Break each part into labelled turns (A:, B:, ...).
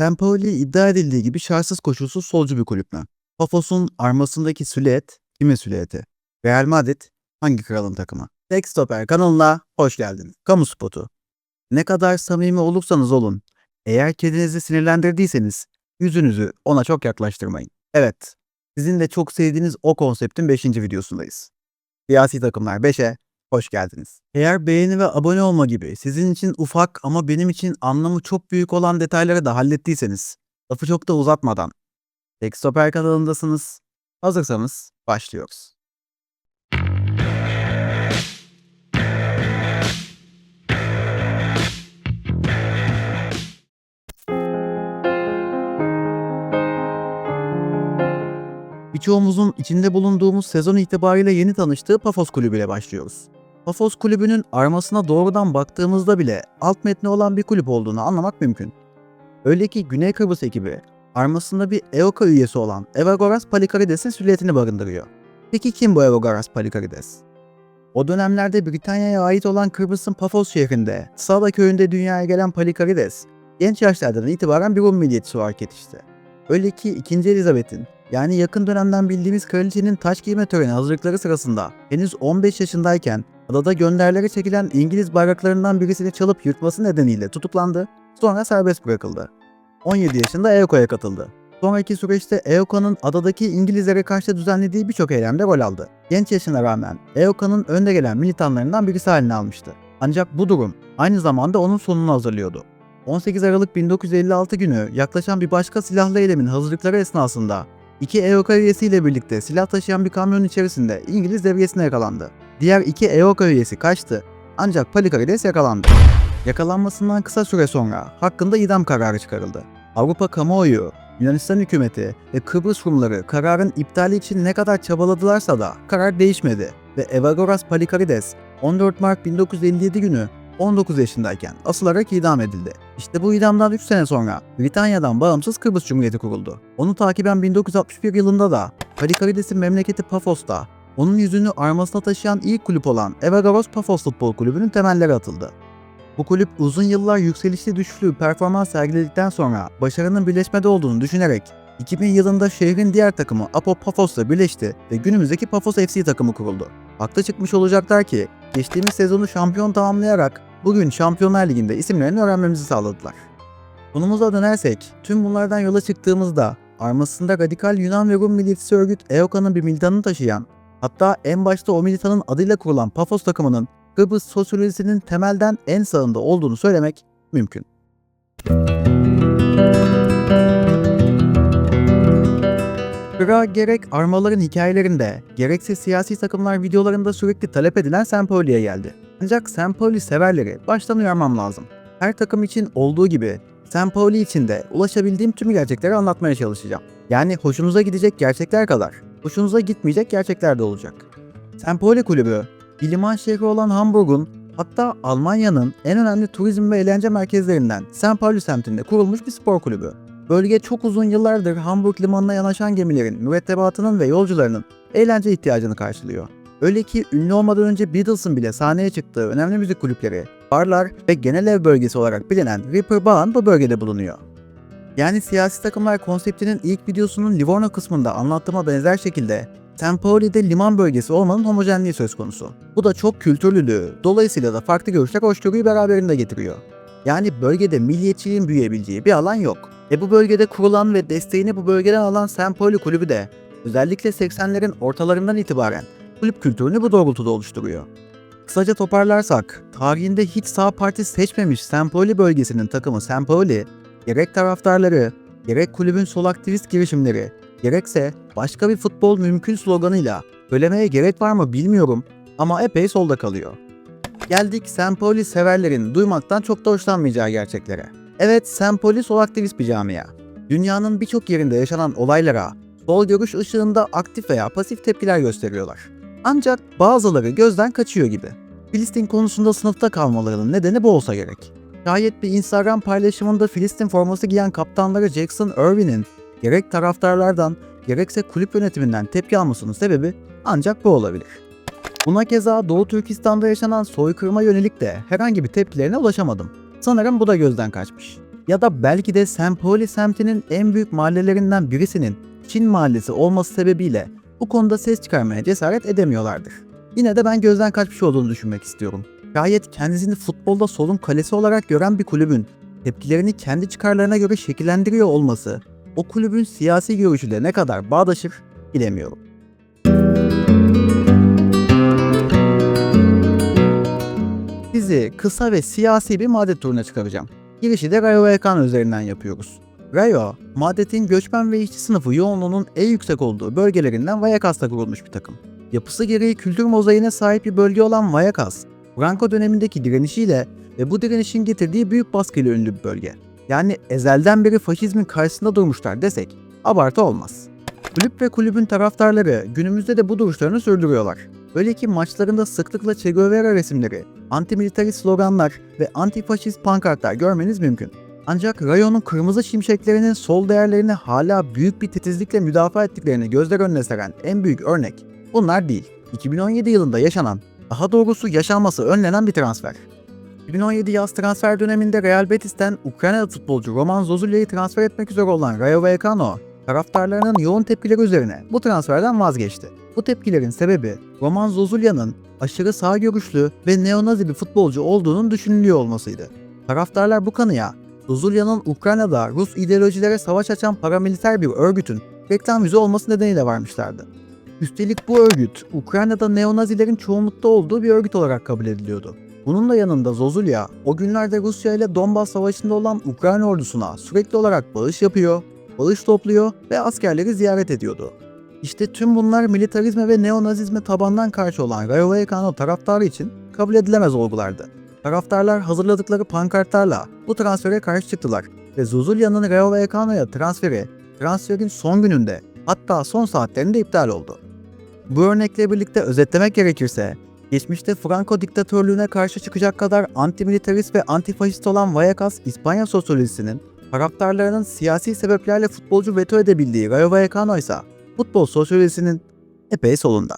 A: Empoli iddia edildiği gibi şartsız koşulsuz solcu bir kulüp mü? Pafos'un armasındaki silüet kimin silüeti? Real Madrid hangi kralın takımı? Tek Stoper kanalına hoş geldiniz. Kamu spotu. Ne kadar samimi olursanız olun, eğer kedinizi sinirlendirdiyseniz yüzünüzü ona çok yaklaştırmayın. Evet, sizin de çok sevdiğiniz o konseptin 5. videosundayız. Siyasi takımlar 5'e hoş geldiniz. Eğer beğeni ve abone olma gibi sizin için ufak ama benim için anlamı çok büyük olan detayları da hallettiyseniz, lafı çok da uzatmadan, Tek Stoper kanalındasınız. Hazırsanız başlıyoruz. Birçoğumuzun içinde bulunduğumuz sezon itibariyle yeni tanıştığı Pafos Kulübü ile başlıyoruz. Pafos Kulübü'nün armasına doğrudan baktığımızda bile alt metni olan bir kulüp olduğunu anlamak mümkün. Öyle ki Güney Kıbrıs ekibi armasında bir EOKA üyesi olan Evagoras Palikarides'in silüetini barındırıyor. Peki kim bu Evagoras Palikarides? O dönemlerde Britanya'ya ait olan Kıbrıs'ın Pafos şehrinde, Sava köyünde dünyaya gelen Palikarides, genç yaşlardan itibaren bir Rum milliyetçisi olarak yetişti. Öyle ki 2. Elizabeth'in yani yakın dönemden bildiğimiz kraliçenin taç giyme töreni hazırlıkları sırasında henüz 15 yaşındayken adada gönderlere çekilen İngiliz bayraklarından birisini çalıp yırtması nedeniyle tutuklandı, sonra serbest bırakıldı. 17 yaşında EOKA'ya katıldı. Sonraki süreçte EOKA'nın adadaki İngilizlere karşı düzenlediği birçok eylemde rol aldı. Genç yaşına rağmen EOKA'nın önde gelen militanlarından birisi haline almıştı. Ancak bu durum aynı zamanda onun sonunu hazırlıyordu. 18 Aralık 1956 günü yaklaşan bir başka silahlı eylemin hazırlıkları esnasında iki EOKA üyesiyle birlikte silah taşıyan bir kamyon içerisinde İngiliz devriyesine yakalandı. Diğer iki EOKA üyesi kaçtı ancak Palikarides yakalandı. Yakalanmasından kısa süre sonra hakkında idam kararı çıkarıldı. Avrupa kamuoyu, Yunanistan hükümeti ve Kıbrıs Rumları kararın iptali için ne kadar çabaladılarsa da karar değişmedi ve Evagoras Palikarides 14 Mart 1957 günü 19 yaşındayken asılarak idam edildi. İşte bu idamdan 3 sene sonra Britanya'dan bağımsız Kıbrıs Cumhuriyeti kuruldu. Onu takiben 1961 yılında da Palikarides'in memleketi Pafos'ta onun yüzünü armasına taşıyan ilk kulüp olan Evagoras Pafos Futbol Kulübü'nün temelleri atıldı. Bu kulüp uzun yıllar yükselişli düşüşlü performans sergiledikten sonra başarının birleşmede olduğunu düşünerek 2000 yılında şehrin diğer takımı Apo Pafos'la birleşti ve günümüzdeki Pafos FC takımı kuruldu. Haklı çıkmış olacaklar ki geçtiğimiz sezonu şampiyon tamamlayarak bugün Şampiyonlar Ligi'nde isimlerini öğrenmemizi sağladılar. Konumuza dönersek tüm bunlardan yola çıktığımızda armasında radikal Yunan ve Rum milliyetçisi örgüt EOKA'nın bir militanını taşıyan hatta en başta o militanın adıyla kurulan Pafos takımının Kıbrıs sosyolojisinin temelden en sağında olduğunu söylemek mümkün. Kıra gerek armaların hikayelerinde, gerekse siyasi takımlar videolarında sürekli talep edilen Sempoli'ye geldi. Ancak Sempoli severleri baştan uyarmam lazım. Her takım için olduğu gibi Sempoli için de ulaşabildiğim tüm gerçekleri anlatmaya çalışacağım. Yani hoşunuza gidecek gerçekler kadar, hoşunuza gitmeyecek gerçekler de olacak. Sempoli kulübü, bir liman şehri olan Hamburg'un hatta Almanya'nın en önemli turizm ve eğlence merkezlerinden St. Pauli semtinde kurulmuş bir spor kulübü. Bölge çok uzun yıllardır Hamburg limanına yanaşan gemilerin, mürettebatının ve yolcularının eğlence ihtiyacını karşılıyor. Öyle ki ünlü olmadan önce Beatles'ın bile sahneye çıktığı önemli müzik kulüpleri, barlar ve genel ev bölgesi olarak bilinen Ripper Bağ'ın bu bölgede bulunuyor. Yani siyasi takımlar konseptinin ilk videosunun Livorno kısmında anlattığıma benzer şekilde. Pauli'de liman bölgesi olmanın homojenliği söz konusu. Bu da çok kültürlülüğü, dolayısıyla da farklı görüşler hoşgörüyü beraberinde getiriyor. Yani bölgede milliyetçiliğin büyüyebileceği bir alan yok. E bu bölgede kurulan ve desteğini bu bölgeden alan. Pauli kulübü de özellikle 80'lerin ortalarından itibaren kulüp kültürünü bu doğrultuda oluşturuyor. Kısaca toparlarsak, tarihinde hiç sağ parti seçmemiş. Pauli bölgesinin takımı St. Gerek taraftarları, gerek kulübün sol aktivist girişimleri, gerekse başka bir futbol mümkün sloganıyla söylemeye gerek var mı bilmiyorum ama epey solda kalıyor. Geldik. Pauli severlerin duymaktan çok da hoşlanmayacağı gerçeklere. Evet. Pauli sol aktivist bir camia. Dünyanın birçok yerinde yaşanan olaylara sol görüş ışığında aktif veya pasif tepkiler gösteriyorlar. Ancak bazıları gözden kaçıyor gibi. Filistin konusunda sınıfta kalmalarının nedeni bu olsa gerek. Şayet bir Instagram paylaşımında Filistin forması giyen kaptanları Jackson Irvin'in gerek taraftarlardan gerekse kulüp yönetiminden tepki almasının sebebi ancak bu olabilir. Buna keza Doğu Türkistan'da yaşanan soykırıma yönelik de herhangi bir tepkilerine ulaşamadım. Sanırım bu da gözden kaçmış. ya da belki de. Pauli semtinin en büyük mahallelerinden birisinin Çin mahallesi olması sebebiyle bu konuda ses çıkarmaya cesaret edemiyorlardır. Yine de ben gözden kaçmış olduğunu düşünmek istiyorum. Gayet kendisini futbolda solun kalesi olarak gören bir kulübün tepkilerini kendi çıkarlarına göre şekillendiriyor olması o kulübün siyasi görüşüyle ne kadar bağdaşır bilemiyorum. Sizi kısa ve siyasi bir madet turuna çıkaracağım. Girişi de Rayo Vallecano üzerinden yapıyoruz. Rayo, madetin göçmen ve işçi sınıfı yoğunluğunun en yüksek olduğu bölgelerinden Vallecas'ta kurulmuş bir takım. Yapısı gereği kültür mozaiğine sahip bir bölge olan Vallecas, Franco dönemindeki direnişiyle ve bu direnişin getirdiği büyük baskıyla ünlü bir bölge. Yani ezelden beri faşizmin karşısında durmuşlar desek abartı olmaz. Kulüp ve kulübün taraftarları günümüzde de bu duruşlarını sürdürüyorlar. Öyle ki maçlarında sıklıkla Che Guevara resimleri, antimilitarist sloganlar ve antifaşist pankartlar görmeniz mümkün. Ancak Rayo'nun kırmızı şimşeklerinin sol değerlerini hala büyük bir titizlikle müdafaa ettiklerini gözler önüne seren en büyük örnek bunlar değil. 2017 yılında yaşanan, daha doğrusu yaşanması önlenen bir transfer. 2017 yaz transfer döneminde Real Betis'ten Ukraynalı futbolcu Roman Zozulia'yı transfer etmek üzere olan Rayo Vallecano, taraftarlarının yoğun tepkileri üzerine bu transferden vazgeçti. Bu tepkilerin sebebi Roman Zozulia'nın aşırı sağ görüşlü ve neonazi bir futbolcu olduğunun düşünülüyor olmasıydı. Taraftarlar bu kanıya Zozulia'nın Ukrayna'da Rus ideolojilere savaş açan paramiliter bir örgütün reklam yüzü olması nedeniyle varmışlardı. Üstelik bu örgüt Ukrayna'da neonazilerin çoğunlukta olduğu bir örgüt olarak kabul ediliyordu. Bunun da yanında Zozulya, o günlerde Rusya ile Donbas Savaşı'nda olan Ukrayna ordusuna sürekli olarak bağış yapıyor, bağış topluyor ve askerleri ziyaret ediyordu. İşte tüm bunlar militarizme ve neonazizme tabandan karşı olan Rayo Vallecano taraftarı için kabul edilemez olgulardı. Taraftarlar hazırladıkları pankartlarla bu transfere karşı çıktılar ve Zuzulya'nın Rayo transferi transferin son gününde hatta son saatlerinde iptal oldu. Bu örnekle birlikte özetlemek gerekirse Geçmişte Franco diktatörlüğüne karşı çıkacak kadar antimilitarist ve antifaşist olan Vallecas, İspanya sosyalistinin taraftarlarının siyasi sebeplerle futbolcu veto edebildiği Rayo Vallecano ise futbol sosyalistinin epey solunda.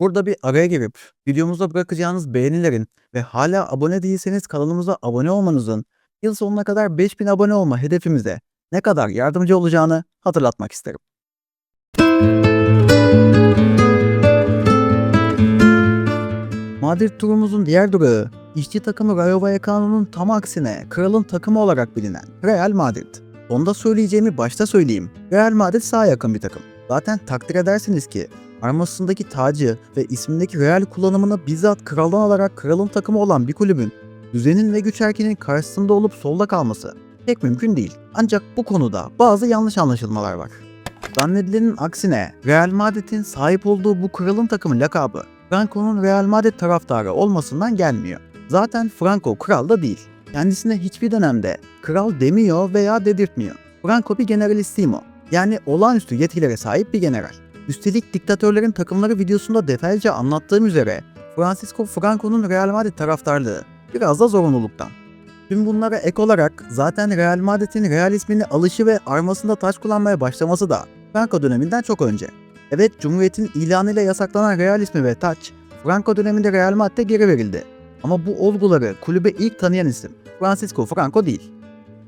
A: Burada bir araya girip videomuzda bırakacağınız beğenilerin ve hala abone değilseniz kanalımıza abone olmanızın yıl sonuna kadar 5000 abone olma hedefimize ne kadar yardımcı olacağını hatırlatmak isterim. Madrid turumuzun diğer durağı, işçi takımı Rayo Vallecano'nun tam aksine kralın takımı olarak bilinen Real Madrid. Onda söyleyeceğimi başta söyleyeyim. Real Madrid sağa yakın bir takım. Zaten takdir edersiniz ki armasındaki tacı ve ismindeki Real kullanımını bizzat kraldan alarak kralın takımı olan bir kulübün düzenin ve güç erkeğinin karşısında olup solda kalması pek mümkün değil. Ancak bu konuda bazı yanlış anlaşılmalar var. Zannedilenin aksine Real Madrid'in sahip olduğu bu kralın takımı lakabı Franco'nun Real Madrid taraftarı olmasından gelmiyor. Zaten Franco kral da değil. Kendisine hiçbir dönemde kral demiyor veya dedirtmiyor. Franco bir generalissimo. Yani olağanüstü yetkilere sahip bir general. Üstelik diktatörlerin takımları videosunda detaylıca anlattığım üzere Francisco Franco'nun Real Madrid taraftarlığı biraz da zorunluluktan. Tüm bunlara ek olarak zaten Real Madrid'in Real ismini alışı ve armasında taç kullanmaya başlaması da Franco döneminden çok önce. Evet Cumhuriyet'in ilanıyla yasaklanan Real ismi ve taç Franco döneminde Real Madrid'e geri verildi. Ama bu olguları kulübe ilk tanıyan isim Francisco Franco değil.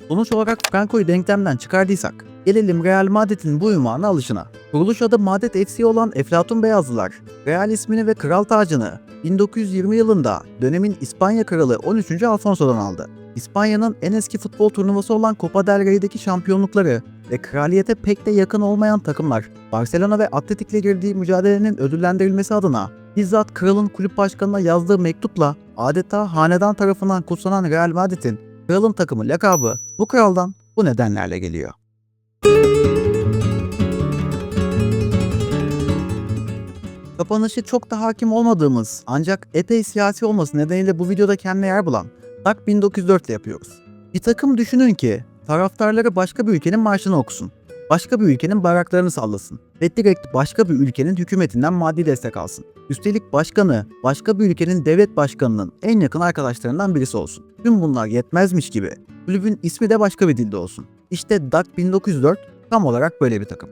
A: Sonuç olarak Franco'yu denklemden çıkardıysak gelelim Real Madrid'in bu ünvanı alışına. Kuruluş adı Madrid FC olan Eflatun Beyazlılar, Real ismini ve kral tacını 1920 yılında dönemin İspanya kralı 13. Alfonso'dan aldı. İspanya'nın en eski futbol turnuvası olan Copa del Rey'deki şampiyonlukları ve kraliyete pek de yakın olmayan takımlar Barcelona ve Atletik'le girdiği mücadelenin ödüllendirilmesi adına bizzat kralın kulüp başkanına yazdığı mektupla adeta hanedan tarafından kutsanan Real Madrid'in kralın takımı lakabı bu kraldan bu nedenlerle geliyor. Kapanışı çok da hakim olmadığımız ancak epey siyasi olması nedeniyle bu videoda kendine yer bulan TAK 1904 ile yapıyoruz. Bir takım düşünün ki taraftarları başka bir ülkenin marşını okusun. Başka bir ülkenin bayraklarını sallasın ve direkt başka bir ülkenin hükümetinden maddi destek alsın. Üstelik başkanı başka bir ülkenin devlet başkanının en yakın arkadaşlarından birisi olsun. Tüm bunlar yetmezmiş gibi kulübün ismi de başka bir dilde olsun. İşte DAK 1904 tam olarak böyle bir takım.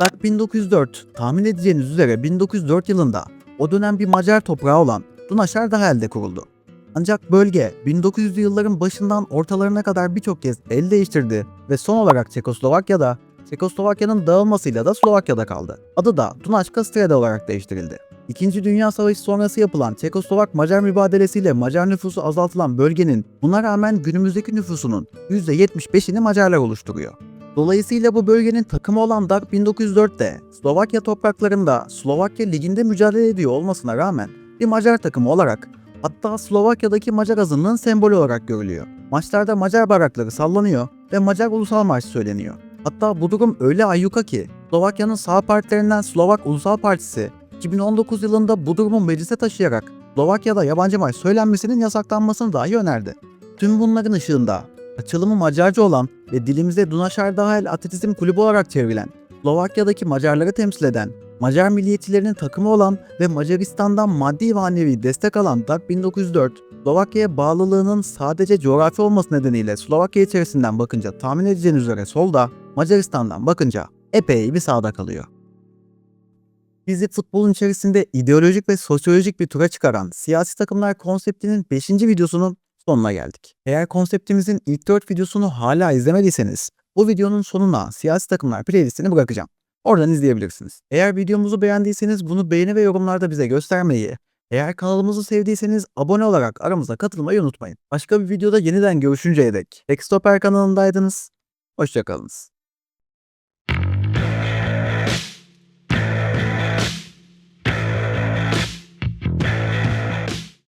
A: DAK 1904 tahmin edeceğiniz üzere 1904 yılında o dönem bir Macar toprağı olan Dunaşar Dahel'de kuruldu. Ancak bölge 1900'lü yılların başından ortalarına kadar birçok kez el değiştirdi ve son olarak Çekoslovakya'da Çekoslovakya'nın dağılmasıyla da Slovakya'da kaldı. Adı da Dunaçka Streda olarak değiştirildi. İkinci Dünya Savaşı sonrası yapılan Çekoslovak-Macar mübadelesiyle Macar nüfusu azaltılan bölgenin buna rağmen günümüzdeki nüfusunun %75'ini Macarlar oluşturuyor. Dolayısıyla bu bölgenin takımı olan DAK 1904'te Slovakya topraklarında Slovakya Ligi'nde mücadele ediyor olmasına rağmen bir Macar takımı olarak hatta Slovakya'daki Macar azınlığın sembolü olarak görülüyor. Maçlarda Macar bayrakları sallanıyor ve Macar ulusal marşı söyleniyor. Hatta bu durum öyle ayyuka ki Slovakya'nın sağ partilerinden Slovak Ulusal Partisi 2019 yılında bu durumu meclise taşıyarak Slovakya'da yabancı marş söylenmesinin yasaklanmasını dahi önerdi. Tüm bunların ışığında açılımı Macarca olan ve dilimize Dunaşar Dahil Atletizm Kulübü olarak çevrilen, Slovakya'daki Macarları temsil eden, Macar milliyetçilerinin takımı olan ve Macaristan'dan maddi ve manevi destek alan DAK 1904, Slovakya'ya bağlılığının sadece coğrafi olması nedeniyle Slovakya içerisinden bakınca tahmin edeceğiniz üzere solda, Macaristan'dan bakınca epey bir sağda kalıyor. Bizi futbolun içerisinde ideolojik ve sosyolojik bir tura çıkaran siyasi takımlar konseptinin 5. videosunun sonuna geldik. Eğer konseptimizin ilk 4 videosunu hala izlemediyseniz bu videonun sonuna siyasi takımlar playlistini bırakacağım. Oradan izleyebilirsiniz. Eğer videomuzu beğendiyseniz bunu beğeni ve yorumlarda bize göstermeyi, eğer kanalımızı sevdiyseniz abone olarak aramıza katılmayı unutmayın. Başka bir videoda yeniden görüşünceye dek Tekstoper kanalındaydınız. Hoşçakalınız.